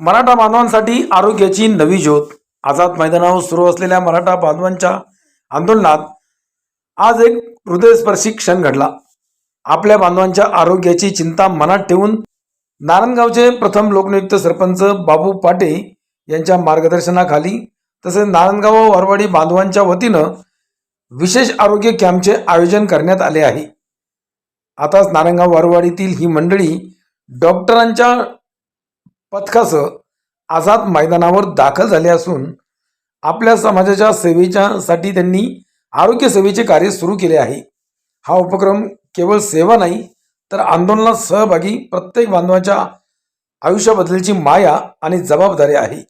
मराठा बांधवांसाठी आरोग्याची नवी ज्योत. आझाद मैदानावर सुरू असलेल्या मराठा बांधवांच्या आंदोलनात आज एक हृदयस्पर्शी क्षण घडला. आपल्या बांधवांच्या आरोग्याची चिंता मनात ठेवून नारायणगावचे प्रथम लोकनियुक्त सरपंच बाबू पाटे यांच्या मार्गदर्शनाखाली तसेच नारायणगाव व वरवाडी बांधवांच्या वतीनं विशेष आरोग्य कॅम्पचे आयोजन करण्यात आले आहे. आताच नारायणगाव वरवाडीतील ही मंडळी डॉक्टरांच्या पथकासह आझाद मैदानावर दाखल झाले असून आपल्या समाजाच्या सेवेच्या साठी त्यांनी आरोग्य सेवेचे कार्य सुरू केले आहे. हा उपक्रम केवळ सेवा नाही तर आंदोलनात सहभागी प्रत्येक बांधवाच्या आयुष्याबद्दलची माया आणि जबाबदारी आहे.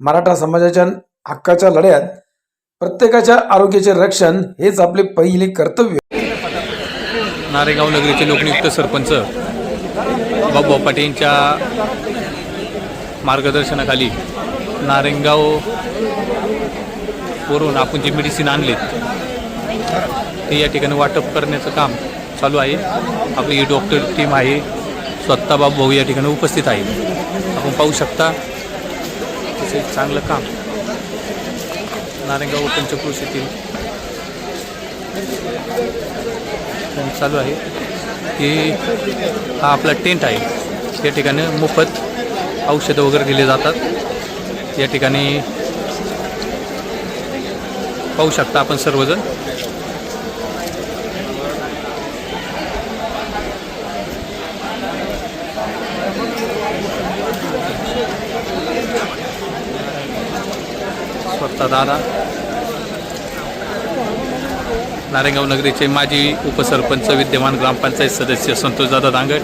मराठा समाजाच्या हक्काच्या लढ्यात प्रत्येकाच्या आरोग्याचे रक्षण हेच आपले पहिले कर्तव्य. नारेगाव नगरीचे लोकनियुक्त सरपंच बाबू पाटे यांच्या मार्गदर्शनाखाली नारेंगाव वरून आपण जे मेडिसिन आणलेत ते या ठिकाणी वाटप करण्याचं काम चालू आहे. आपली ही डॉक्टर टीम आहे. स्वतः बाबू भाऊ या ठिकाणी उपस्थित आहे. आपण पाहू शकता तसे चांगलं काम नारेंगाव पंचक्रोश येथील चालू आहे. की हा आपला टेंट आहे. या ठिकाणी मोफत औषधं वगैरे दिले जातात. या ठिकाणी पाहू शकता आपण सर्वजण. स्वतः दादा. नारायणगाव नगरीचे माजी उपसरपंच विद्यमान ग्रामपंचायत सदस्य संतोषदादा दांगड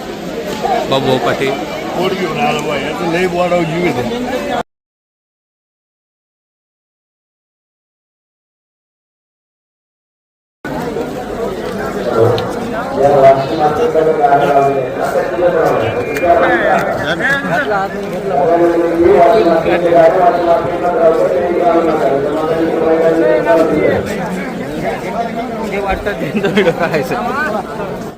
बाबूभाऊ पाटील. बोर्ड घेऊन आलो बाई. आता लई बोर्डावर जीव येते हे वाटतं त्यांचा व्हिडिओ काढायचं